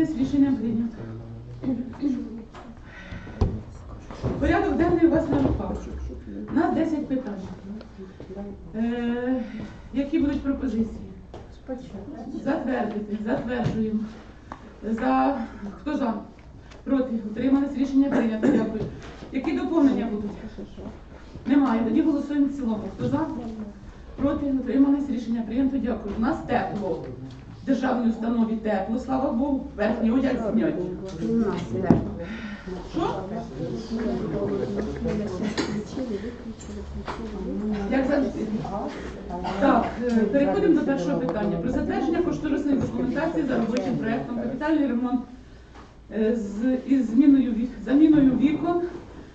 Утримались рішення прийнято. Порядок денний у вас на руках. У нас 10 питань. Е, які будуть пропозиції? Затвердити, затверджуємо. За хто за? Проти? Утримались рішення прийнято. Дякую. Які доповнення будуть? Немає. Тоді голосуємо в цілому. Хто за? Проти? Утримались рішення прийнято. Дякую. У нас тепло. Державній установі тепло, слава Богу, верхній одяг знять. Що? Як. Так, е, переходимо до першого питання. Про затвердження кошторисної документації за робочим проектом капітальний ремонт е, з із зміною вік, заміною вікон,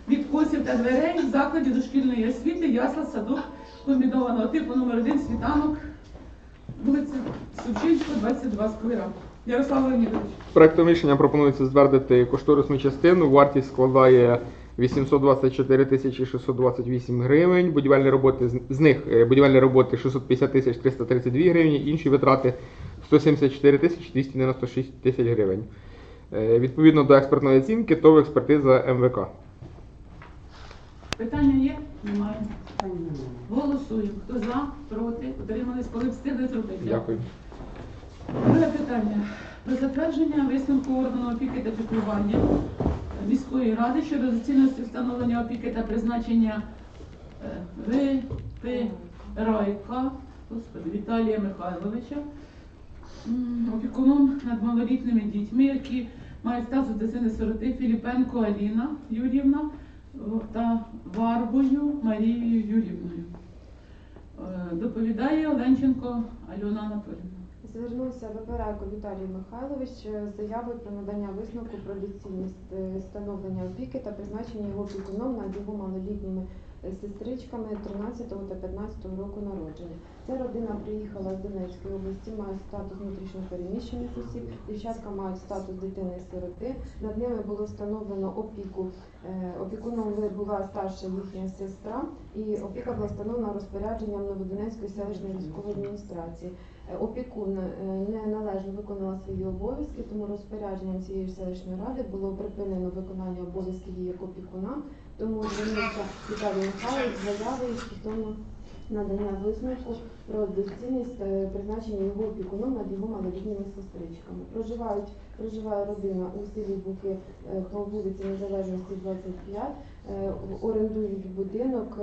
відкосів та дверей в закладі дошкільної освіти, ясла, садок комбінованого типу номер 1 світанок, вулиця Сучинського, 22 сквера. Ярослав Леонідович. Проектом рішення пропонується затвердити кошторисну частину. Вартість складає 824 тисячі 628 гривень. Будівельні роботи з- них е, будівельні роботи 650 тисяч 332 гривні, інші витрати 174 тисячі 296 тисяч гривень. Е, Відповідно до експертної оцінки, ТОВ експертиза МВК. Питання є? Немає. Голосуємо. Хто за, проти, утримались, коли встигли зробити. Дякую. Друге питання. Про затвердження висновку органу опіки та піклування міської ради щодо доцільності встановлення опіки та призначення е, Випирайка Господи, Віталія Михайловича опікуном над малолітніми дітьми, які мають статус дитини сироти Філіпенко Аліна Юрівна та Варбою Марією Юрівною. Е, Доповідає Оленченко Альона Анатолійовна. Звернувся Вибирайко Віталій Михайлович з заявою про надання висновку про доцільність е, встановлення опіки та призначення його опікуном над його малолітніми сестричками 13 та 15 року народження. Ця родина приїхала з Донецької області, має статус внутрішньопереміщених осіб. Дівчатка мають статус дитини-сироти. Над ними було встановлено опіку. Е, Опікуном була старша їхня сестра, і опіка була встановлена розпорядженням Новодонецької селищної військової адміністрації. Е, Опікун е, неналежно виконала свої обов'язки, тому розпорядженням цієї селищної ради було припинено виконання обов'язків її як опікуна. Тому звернувся Віталій Михайлович заявою стосовно надання висновку про доцільність е, призначення його опікуном над його малолітніми сестричками. Проживають проживає родина у селі Буки е, по вулиці Незалежності 25. Е, Орендують будинок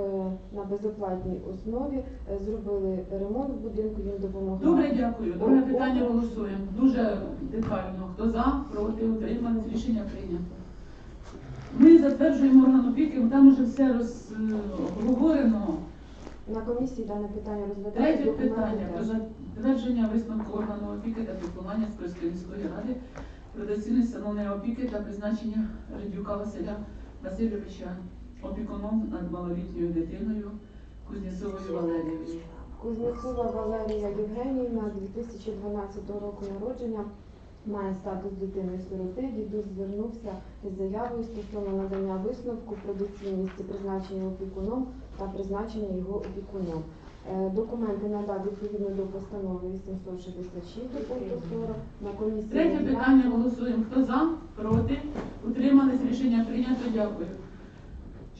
на безоплатній основі. Зробили ремонт в будинку, їм допомогли. Добре, дякую. Друге питання голосуємо. Дуже детально. Хто за, проти, утримались, рішення прийнято. Ми затверджуємо орган опіки, бо там уже все розговорено. На комісії дане питання розглядають. Третє питання про затвердження висновку органу опіки та піклування Скорської міської ради про доцільність встановлення опіки та призначення Радюка Василя Васильовича опікуном над малолітньою дитиною Кузнєцовою Валерією. Кузнєцова Валерія Євгенівна 2012 року народження. Має статус дитини-сироти. Дідусь звернувся із заявою стосовно надання висновку про доцільність призначення опікуном та призначення його опікуном. Е, Документи надав відповідно до постанови 866 до пункту 40 на комісії. Третє питання голосуємо. Хто за, проти, утримались, рішення прийнято. Дякую.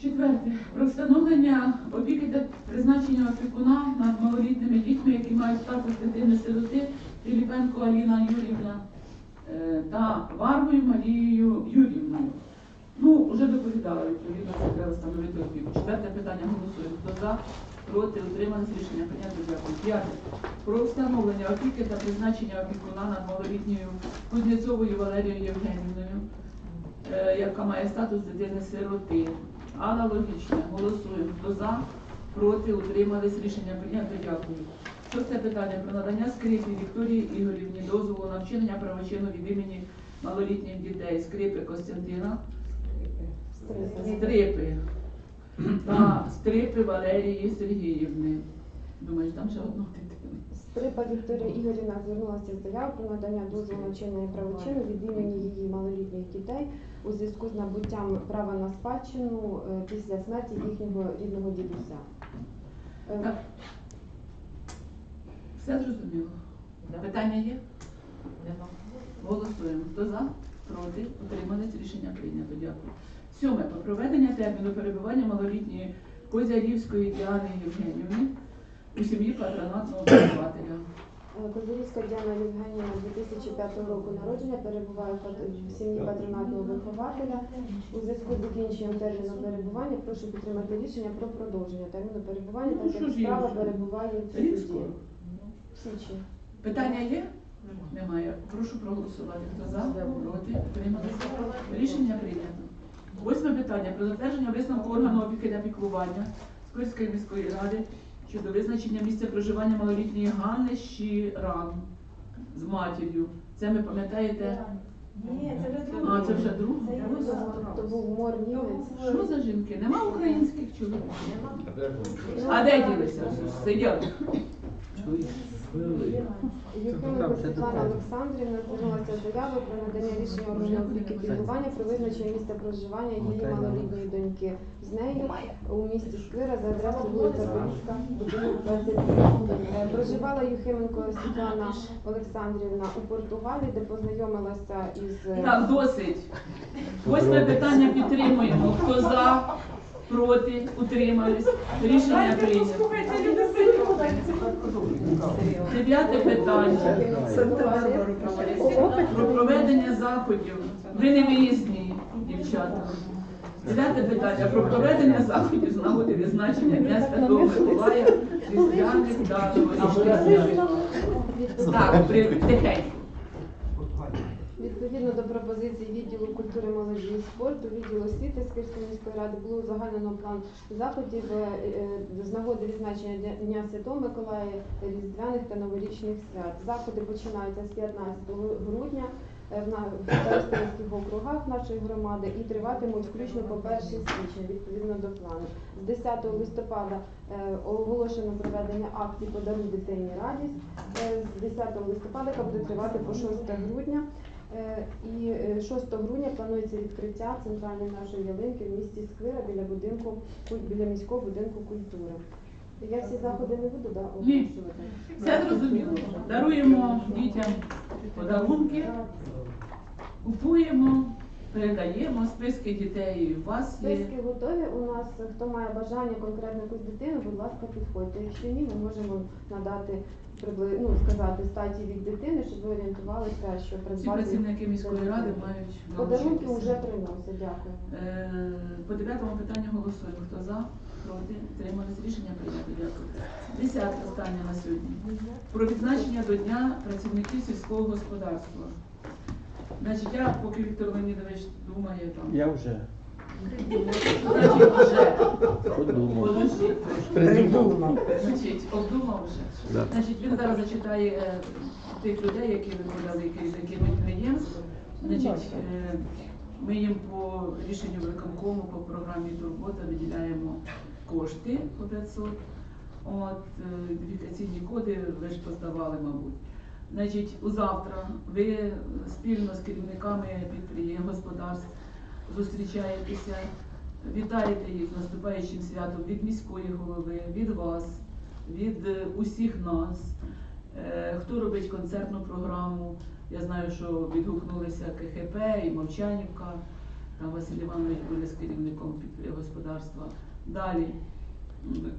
Четверте. Про встановлення опіки та призначення опікуна над малолітніми дітьми, які мають статус дитини-сироти Філіпенко Аліна Юрівна та Варвою Марією Юрівною. Ну, вже доповідала відповідно, це треба встановити опіку. Четверте питання голосуємо. Хто за, проти, утримались, рішення прийнято. Дякую. П'яте. Про встановлення опіки та призначення опікуна над малолітньою Кузнєцовою Валерією Євгенівною, е, яка має статус дитини-сироти. Аналогічне. Голосуємо. Хто за, проти, утримались, рішення прийнято. Дякую. Шосте питання про надання скрипі Вікторії Ігорівні дозволу на вчинення правочину від імені малолітніх дітей Скрипи Костянтина, Стрипи. Та Стрипи Валерії Сергіївни. Думаєш, там ще одну дитину? Стрипа Вікторія Ігорівна звернулася з заявою про надання дозволу на вчинення правочину від імені її малолітніх дітей у зв'язку з набуттям права на спадщину е, після смерті їхнього рідного дідуся. Все зрозуміло? Питання є? Голосуємо. Хто за? Проти? Утримались? Рішення прийнято. Дякую. Сьоме. Про проведення терміну перебування малолітньої Козярівської Діани Євгенівни у сім'ї патронатного вихователя. Е, Козирівська Діана Євгенівна 2005 року народження перебуває в сім'ї патронатного вихователя. У зв'язку з закінченням терміну перебування прошу підтримати рішення про продовження терміну перебування, Ну, так як справа перебуває в суді. Питання є? Немає. Прошу проголосувати. Хто за? Проти? Утрималися? Рішення прийнято. Восьме питання про затвердження висновку органу опіки та піклування Скольської міської ради щодо визначення місця проживання малолітньої Ганни Щіран з матір'ю. Це ми пам'ятаєте? Ні, це вже друге. А, це вже друге? То був мор німець. Що за жінки? Нема українських чоловіків? А де ділися? Сидять. Євгенко Світлана Олександрівна звернулася з про надання рішення органу опіки піклування про визначення місця проживання її малолітньої доньки. З нею у місті Сквира за адресою вулиця Поліська, будинок 27. Е, Проживала Юхименко Світлана Олександрівна у Португалії, де познайомилася із Так, досить. Восьме питання підтримуємо. Хто за, проти, утримались. Рішення прийнято. Дев'яте питання. Про проведення заходів. Ви не виїзні, дівчата. Дев'яте питання про проведення заходів з нагоди відзначення Дня Святого Миколая, різдвяних та. Так, тихенько. Відповідно до пропозицій відділу культури, молоді спорту, відділу освіти Скирської міської ради було узагальнено план заходів е, е, з нагоди відзначення Дня- Святого Миколая, різдвяних та новорічних свят. Заходи починаються з 15 грудня е, в старостинських округах нашої громади і триватимуть включно по 1 січня відповідно до плану. З 10 листопада оголошено проведення акції Подаруй дитині радість з 10 листопада, буде тривати по 6 грудня. Е, І е, 6 грудня планується відкриття центральної нашої ялинки в місті Сквира біля будинку біля міського будинку культури. Я всі заходи не буду да, оголошувати. Все зрозуміло. Даруємо дітям подарунки, купуємо, передаємо списки дітей. У вас є. Списки готові. У нас хто має бажання конкретно якусь дитину, будь ласка, підходьте. Якщо ні, ми можемо надати прибли- ну, сказати статі від дитини, щоб ви орієнтувалися, що Всі придбати працівники міської ради мають подарунки навчитися. вже приносять. Дякую. Е, По дев'ятому питанню голосуємо. Хто за, проти, тримались рішення прийнято. Дякую. Десяте останнє на сьогодні. Про відзначення до Дня працівників сільського господарства. Значить, я, поки Віктор Леонідович думає там. Я вже Значить, вже. подумав. Придумав. Значить, обдумав вже. Да. Значить, він зараз зачитає е, тих людей, які виконали керівники підприємств. Значить, е, ми їм по рішенню виконкому по програмі Турбота виділяємо кошти по 500. От, е, ідентифікаційні коди ви ж поздавали, мабуть. Значить, у завтра ви спільно з керівниками підприємств, господарств зустрічаєтеся, вітаєте їх наступаючим святом від міської голови, від вас, від е, усіх нас. Е, Хто робить концертну програму? Я знаю, що відгукнулися КХП і Мовчанівка. Там Василь Іванович буде з керівником господарства. Далі.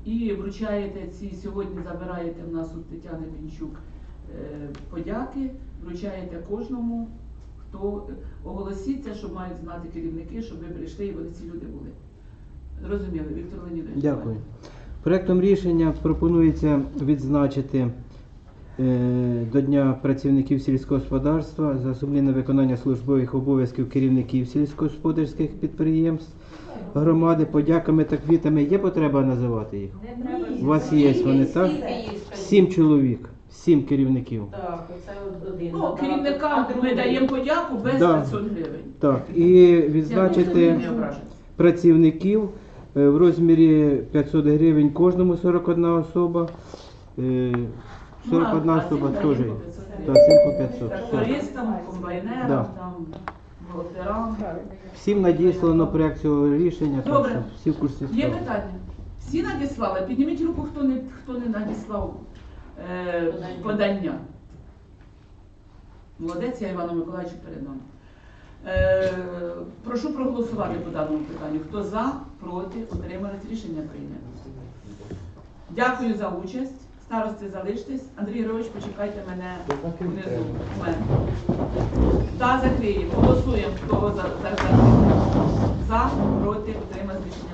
І вручаєте ці, сьогодні забираєте в нас у Тетяни Пінчук е, подяки, вручаєте кожному, хто оголосіться, що мають знати керівники, щоб ви прийшли і вони ці люди були. Зрозуміли, Віктор Леонідович? Дякую. Проектом рішення пропонується відзначити е, до Дня працівників сільського господарства за сумлінне виконання службових обов'язків керівників сільськогосподарських підприємств громади подяками та квітами. Є потреба називати їх? У вас є вони, так? Сім чоловік, сім керівників. Так, оце один. Ну, керівникам ми даємо подяку без Да. 500 гривень. Так, і відзначити не працівників е, в розмірі 500 гривень кожному 41 особа. Е, 41 Ну, а особа всім теж. даємо по 500 Так, 7 по 500. Все. Трактористам, комбайнерам, Да. там, бухгалтерам. Всім надіслано проект цього рішення, так Добре. що всі в курсі Є справи. питання? Всі надіслали? Підніміть руку, хто не, хто не надіслав е, подання. Молодець, я Івану Миколаївичу передам. Е, прошу проголосувати по даному питанню. Хто за, проти, утримались, рішення прийнято. Дякую за участь. Старости залиштесь. Андрій Григорович, почекайте мене внизу. Та закриємо. Голосуємо, хто за, за, за, за проти, утримались, рішення